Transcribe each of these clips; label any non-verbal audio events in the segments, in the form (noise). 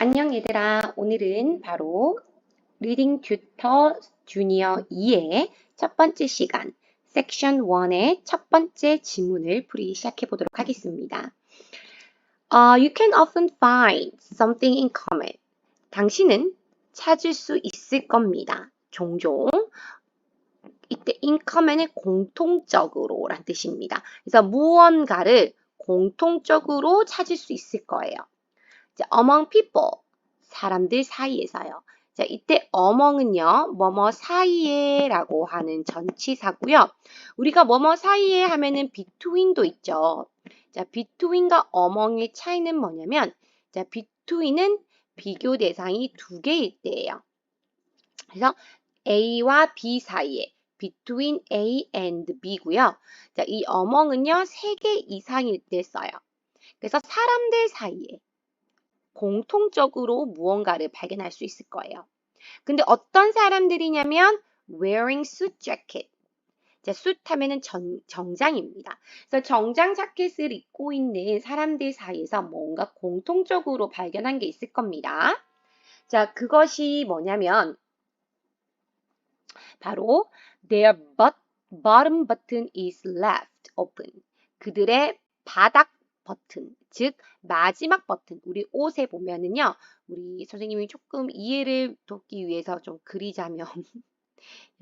안녕 얘들아. 오늘은 바로 리딩 튜터 주니어 2의 첫 번째 시간 섹션 1의 첫 번째 지문을 풀이 시작해 보도록 하겠습니다. Uh, you can often find something in common. 당신은 찾을 수 있을 겁니다. 종종 이때 in common은 공통적으로 란 뜻입니다. 그래서 무언가를 공통적으로 찾을 수 있을 거예요. 자, among people, 사람들 사이에서요. 자, 이때 among은요, 뭐뭐 사이에 라고 하는 전치사고요. 우리가 뭐뭐 사이에 하면은 between도 있죠. 자, between과 among의 차이는 뭐냐면, 자, between은 비교 대상이 두 개일 때예요. 그래서 A와 B 사이에 between A and B고요. 자, 이 among은요, 세 개 이상일 때 써요. 그래서 사람들 사이에 공통적으로 무언가를 발견할 수 있을 거예요. 근데 어떤 사람들이냐면 wearing suit jacket. 자, suit 하면은 정, 정장입니다. 그래서 정장 자켓을 입고 있는 사람들 사이에서 뭔가 공통적으로 발견한 게 있을 겁니다. 자, 그것이 뭐냐면 바로 their butt, bottom button is left open. 그들의 바닥 버튼, 즉 마지막 버튼. 우리 옷에 보면은요. 우리 선생님이 조금 이해를 돕기 위해서 좀 그리자면 (laughs)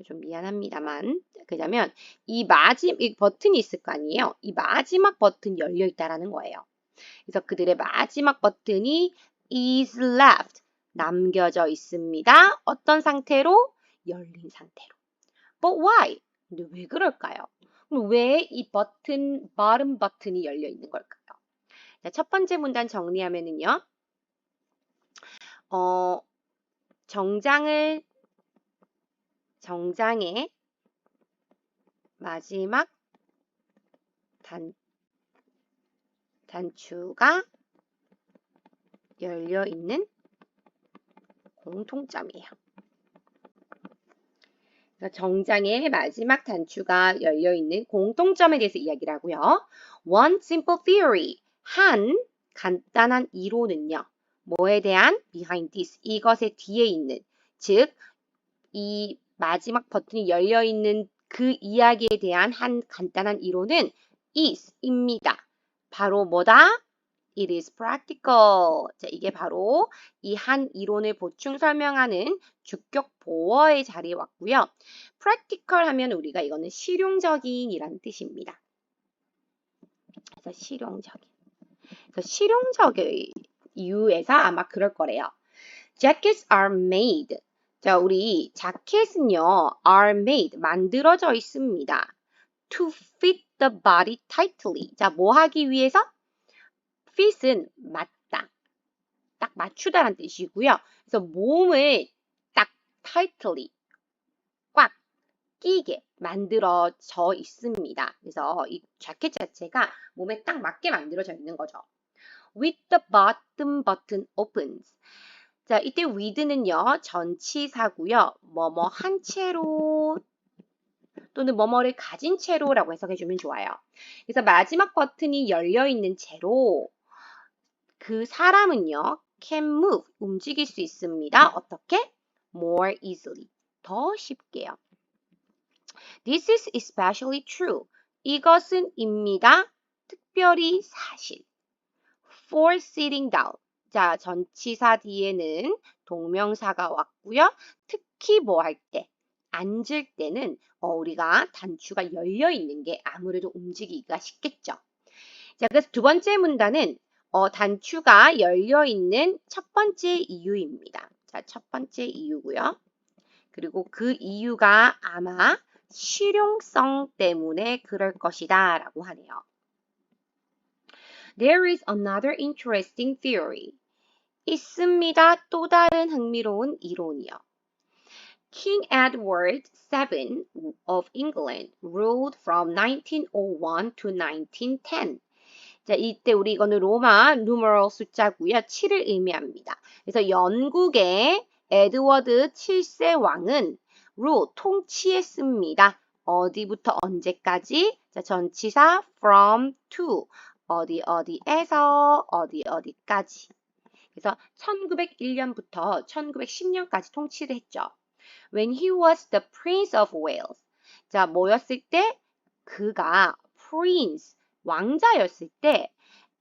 좀 미안합니다만 그러면 이 마지막 이 버튼이 있을 거 아니에요. 이 마지막 버튼이 열려 있다라는 거예요. 그래서 그들의 마지막 버튼이 is left 남겨져 있습니다. 어떤 상태로? 열린 상태로. But why? 근데 왜 그럴까요? 왜 이 버튼, bottom 버튼이 열려 있는 걸까요? 자, 첫 번째 문단 정리하면은요. 어, 정장을 정장의 마지막 단, 단추가 열려 있는 공통점이에요. 정장의 마지막 단추가 열려 있는 공통점에 대해서 이야기를 하고요. One simple theory. 한 간단한 이론은요. 뭐에 대한 behind this 이것의 뒤에 있는 즉 이 마지막 버튼이 열려 있는 그 이야기에 대한 한 간단한 이론은 is입니다. 바로 뭐다? It is practical. 자, 이게 바로 이 한 이론을 보충 설명하는 주격 보어의 자리에 왔고요. practical 하면 우리가 이거는 실용적인 이라는 뜻입니다. 그래서 실용적인. 실용적의 이유에서 아마 그럴 거래요. Jackets are made. 자, 우리 자켓은요, are made, 만들어져 있습니다. To fit the body tightly. 자, 뭐 하기 위해서? fit은 맞다. 딱 맞추다라는 뜻이고요. 그래서 몸을 딱 tightly, 꽉 끼게 만들어져 있습니다. 그래서 이 자켓 자체가 몸에 딱 맞게 만들어져 있는 거죠. with the bottom button opens. 자, 이때 with는요, 전치사고요. 뭐뭐 한 채로 또는 뭐뭐를 가진 채로라고 해석해주면 좋아요. 그래서 마지막 버튼이 열려있는 채로 그 사람은요, can move, 움직일 수 있습니다. 어떻게? more easily, 더 쉽게요. This is especially true. 이것은 입니다. 특별히 사실. for sitting down. 자, 전치사 뒤에는 동명사가 왔고요. 특히 뭐 할 때? 앉을 때는 어, 우리가 단추가 열려 있는 게 아무래도 움직이기가 쉽겠죠. 자, 그래서 두 번째 문단은 어, 단추가 열려 있는 첫 번째 이유입니다. 자, 첫 번째 이유고요. 그리고 그 이유가 아마 실용성 때문에 그럴 것이다 라고 하네요. There is another interesting theory. 있습니다. 또 다른 흥미로운 이론이요. King Edward VII of England ruled from 1901 to 1910. 자, 이때 우리 이거는 로마 numeral 숫자고요. 7을 의미합니다. 그래서 영국의 에드워드 7세 왕은 rule 통치했습니다. 어디부터 언제까지? 자, 전치사 from to 어디 어디에서 어디 어디까지. 그래서 1901년부터 1910년까지 통치를 했죠. When he was the Prince of Wales. 자, 뭐였을 때? 그가 Prince, 왕자였을 때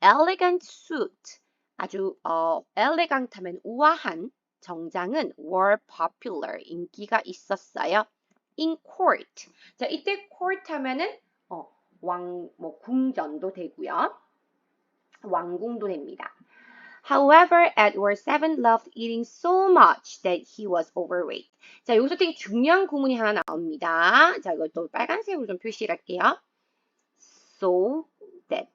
elegant suit, 아주 어, elegant하면 우아한 정장은 were popular, 인기가 있었어요. in court. 자, 이때 court 하면은 어, 왕, 뭐 궁전도 되고요. 왕궁도 됩니다. However, Edward VII loved eating so much that he was overweight. 자, 여기서 되게 중요한 구문이 하나 나옵니다. 자, 이걸 또 빨간색으로 좀 표시를 할게요. So that.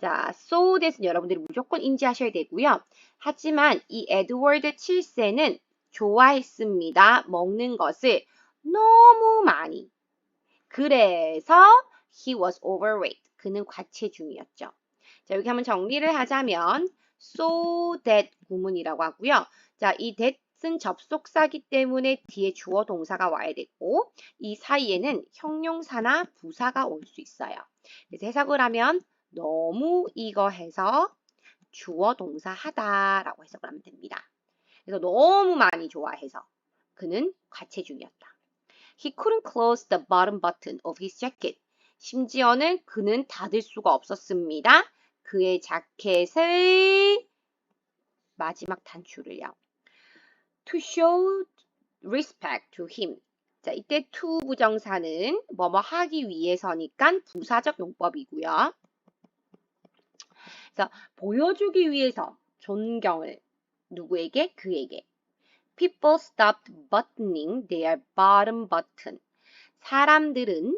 자, so that은 여러분들이 무조건 인지하셔야 되고요. 하지만 이 에드워드 7세는 좋아했습니다. 먹는 것을 너무 많이. 그래서 he was overweight. 그는 과체중이었죠. 자, 여기 한번 정리를 하자면 so that 구문이라고 하고요. 자, 이 that은 접속사기 때문에 뒤에 주어 동사가 와야 되고 이 사이에는 형용사나 부사가 올 수 있어요. 그래서 해석을 하면 너무 이거 해서 주어 동사 하다라고 해석을 하면 됩니다. 그래서 너무 많이 좋아해서 그는 과체 중이었다. He couldn't close the bottom button of his jacket. 심지어는 그는 닫을 수가 없었습니다. 그의 자켓의 마지막 단추를요. To show respect to him. 자, 이때 to 부정사는 뭐뭐 하기 위해서니까 부사적 용법이고요. 그래서 보여주기 위해서 존경을 누구에게? 그에게. People stopped buttoning their bottom button. 사람들은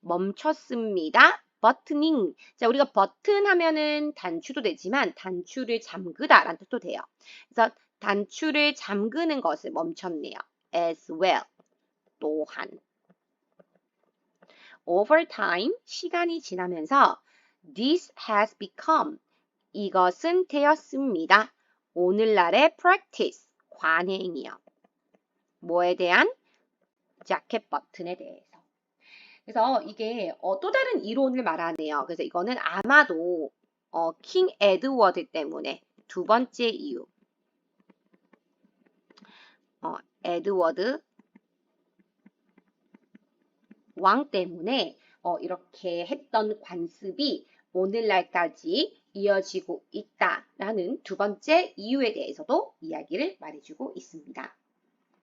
멈췄습니다. buttoning. 자, 우리가 버튼 하면은 단추도 되지만 단추를 잠그다 라는 뜻도 돼요. 그래서 단추를 잠그는 것을 멈췄네요. as well. 또한. over time, 시간이 지나면서 this has become. 이것은 되었습니다. 오늘날의 practice. 관행이요. 뭐에 대한? 자켓 버튼에 대해서. 그래서 이게 어, 또 다른 이론을 말하네요. 그래서 이거는 아마도 어, 킹 에드워드 때문에 두 번째 이유. 어, 에드워드 왕 때문에 어, 이렇게 했던 관습이 오늘날까지 이어지고 있다라는 두 번째 이유에 대해서도 이야기를 말해주고 있습니다.